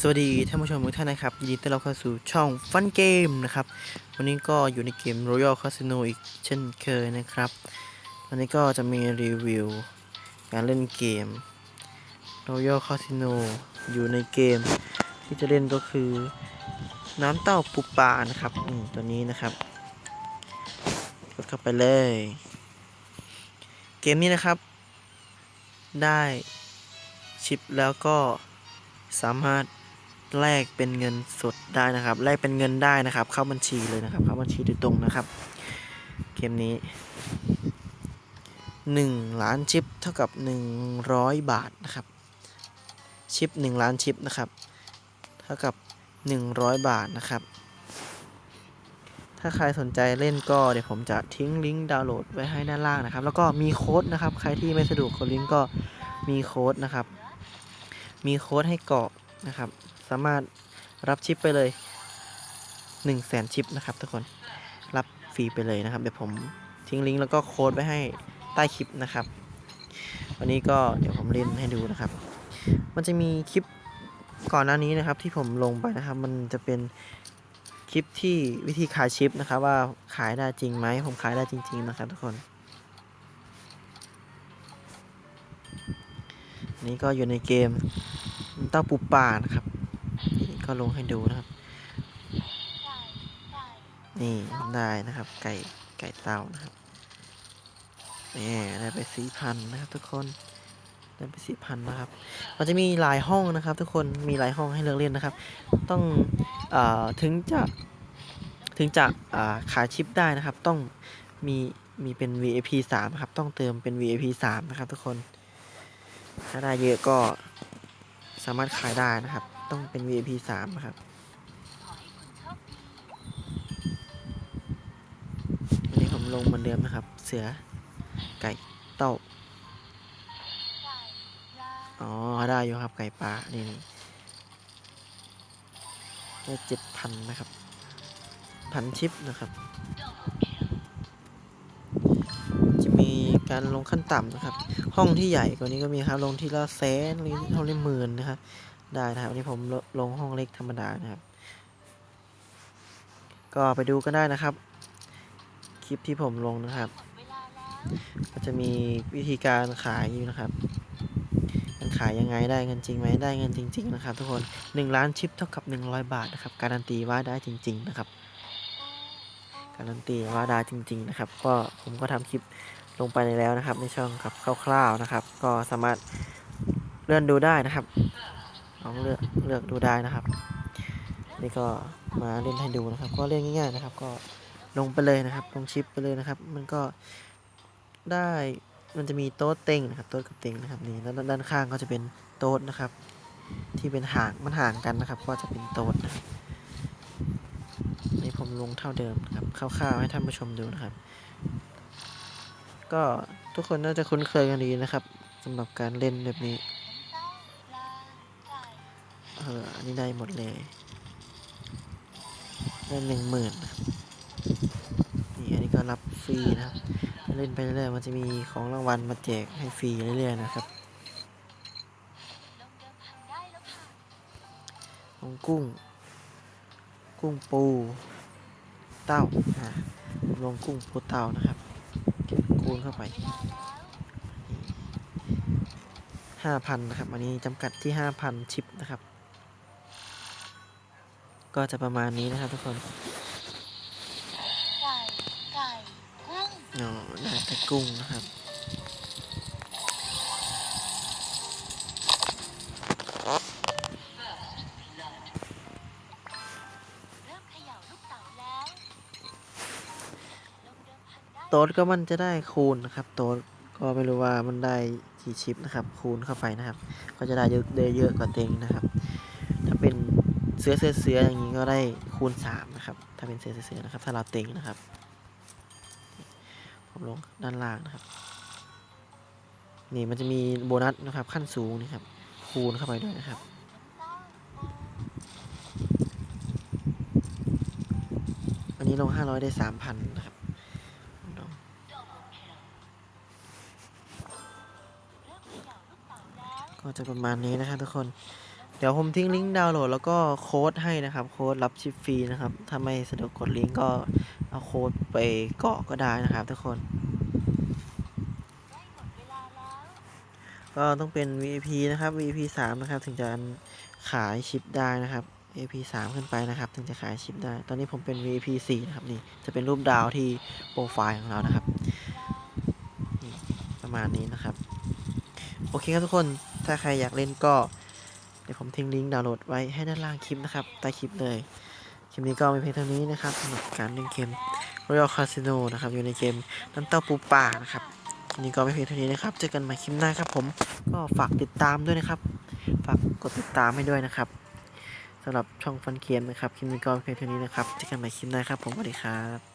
สวัสดีท่านผู้ชมทุกท่านนะครับ ยินดีต้อนรับเข้าสู่ช่องฟันเกมนะครับ วันนี้ก็อยู่ในเกม Royal Casino อีกเช่นเคยนะครับ วันนี้ก็จะมีรีวิว การเล่นเกม Royal Casino อยู่ในเกม ที่จะเล่นก็คือ น้ำเต้าปูปลานะครับอืมตัวนี้นะครับ กดเข้าไปเลย เกมนี้นะครับ ได้ชิปแล้วก็สามารถ แลกเป็นเงินสดได้นะครับแลกเป็นเงินได้นะครับ เข้าบัญชีเลยนะครับ เข้าบัญชีโดยตรงนะครับเกมนี้1ล้านชิปเท่ากับ 100 บาทนะครับชิป 1 ล้านชิปนะครับ เท่ากับ 100 บาทนะครับ ถ้าใครสนใจเล่นก็เดี๋ยวผมจะทิ้งลิงก์ดาวน์โหลดไว้ให้ด้านล่างนะครับ แล้วก็มีโค้ดนะครับ ใครที่ไม่สะดวกกดลิงก์ก็มีโค้ดนะครับ มีโค้ดให้กรอกนะครับ สามารถรับชิปไปเลย1 0 0 0 0แสนชิปนะครับทุกคนรับฟรีไปเลยนะครับ เดี๋ยวผมทิ้งลิงก์แล้วก็โค้ดไว้ให้ใต้คลิปนะครับ วันนี้ก็เดี๋ยวผมเล่นให้ดูนะครับ มันจะมีคลิปก่อนหน้านี้นะครับที่ผมลงไปนะครับ มันจะเป็นคลิปที่วิธีขายชิปนะครับ ว่าขายได้จริงไหมผมขายได้จริง ๆ นะครับทุกคนนี้ก็อยู่ในเกมเต้าปูป่านะครับ ก็ลงให้ดูนะครับ นี่ได้นะครับ ไก่ไก่เต้านะครับนี่ได้ไปสี่พันนะครับ ทุกคนได้ไปสี่พันนะครับ มันจะมีหลายห้องนะครับ ทุกคนมีหลายห้องให้เลือกเล่นนะครับ ต้องอาถึงจะถึงจะอ่าขายชิปได้นะครับ ต้องมีมีเป็น VIP 3นะครับ ต้องเติมเป็น VIP 3นะครับ ทุกคน ถ้าได้เยอะก็สามารถขายได้นะครับ ต้องเป็น VIP 3นะครับอันนี้ผมลงเหมือนเดิมนะครับ เสือ ไก่เต้าอ๋อ ได้อยู่ครับไก่ปลานี่นี่ได้เจ็ดพันนะครับ พันชิปนะครับ จะมีการลงขั้นต่ำนะครับ ห้องที่ใหญ่กว่านี้ก็มีครับ ลงที่ละแสนหรือห้องละหมื่นนะครับ ได้นะครับวันนี้ผมลลงห้องเล็กธรรมดานะครับ ก็ไปดูกันได้นะครับ คลิปที่ผมลงนะครับ ก็จะมีวิธีการขายอยู่นะครับการขายยังไงได้เงินจริงไหมได้เงินจริง ๆ นะครับ ทุกคน1ล้านชิปเท่ากับ 100 บาทนะครับ การันตีว่าได้จริง ๆ นะครับ การันตีว่าได้จริง ๆ นะครับ ก็ผมก็ทำคลิปลงไปในแล้วนะครับ ในช่องครับคร่าวๆนะครับ ก็สามารถเลื่อนดูได้นะครับ ลองเลือกเลือกดูได้นะครับ นี่ก็มาเล่นให้ดูนะครับ ก็เล่นง่ายๆนะครับ ก็ลงไปเลยนะครับ ลงชิปไปเลยนะครับ มันก็ได้มันจะมีโต๊ะเต็งนะครับโต๊ะกับเต็งนะครับนี่แล้วด้านข้างก็จะเป็นโต๊ะนะครับ ที่เป็นห่างมันห่างกันนะครับ ก็จะเป็นโต๊ะนะครับนี่ผมลงเท่าเดิมนะครับคร่าวๆให้ท่านผู้ชมดูนะครับ ก็ทุกคนน่าจะคุ้นเคยกันดีนะครับสำหรับการเล่นแบบนี้ เอออันนี้ได้หมดเลย ได้หนึ่งหมื่นนี่อันนี้ก็รับฟรีนะครับ เล่นไปเรื่อยๆมันจะมีของรางวัลมาแจกให้ฟรีเรื่อยๆนะครับของกุ้ง กุ้งปูเต้าอ่าลงกุ้งปูเต้านะครับคูณเข้าไปห้าพันนะครับ อันนี้จำกัดที่ห้าพันชิปนะครับ ก็จะประมาณนี้นะครับทุกคนไก่ไก่กุ้งอ๋อได้แต่กุ้งนะครับเริ่มเขย่าลูกเต๋าแล้วลงเดิมพันได้โต๊ดก็มันจะได้คูณนะครับ โต๊ดก็ไม่รู้ว่ามันได้กี่ชิปนะครับ คูณเข้าไปนะครับ ก็จะได้เยอะได้เยอะกว่าเต็งนะครับถ้าเป็นเสือเสือเสืออย่างนี้ก็ได้คูณสามนะครับ ถ้าเป็นเสือเสือเสือนะครับ ถ้าเราเต็งนะครับ ผมลงด้านล่างนะครับ นี่มันจะมีโบนัสนะครับ ขั้นสูงนี่ครับ คูณเข้าไปด้วยนะครับอันนี้ลงห้าร้อยได้สามพันนะครับ ก็จะประมาณนี้นะครับทุกคน เดี๋ยวผมทิ้งลิงก์ดาวน์โหลดแล้วก็โค้ดให้นะครับ โค้ดรับชิปฟรีนะครับ ถ้าไม่สะดวกกดลิงก์ก็เอาโค้ดไปเกาะก็ได้นะครับทุกคน ก็ต้องเป็น VIP นะครับ VIP 3นะครับ ถึงจะขายชิปได้นะครับ VIP 3ขึ้นไปนะครับ ถึงจะขายชิปได้ ตอนนี้ผมเป็น VIP 4นะครับนี่ จะเป็นรูปดาวที่โปรไฟล์ของเรานะครับ ประมาณนี้นะครับ โอเคครับทุกคน ถ้าใครอยากเล่นก็ เดี๋ยวผมทิ้งลิงก์ดาวน์โหลดไว้ให้ด้านล่างคลิปนะครับใต้คลิปเลย คลิปนี้ก็มีเพียงเท่านี้นะครับสำหรับการเล่นเกม Royal Casino นะครับ อยู่ในเกมน้ำเต้าปูป่านะครับคลิปนี้ก็ไม่เพียงเท่านี้นะครับ เจอกันใหม่คลิปหน้าครับผม ก็ฝากติดตามด้วยนะครับ ฝากกดติดตามให้ด้วยนะครับสำหรับช่องฟันเกมนะครับ คลิปนี้ก็เพียงเท่านี้นะครับ เจอกันใหม่คลิปหน้าครับผม สวัสดีครับ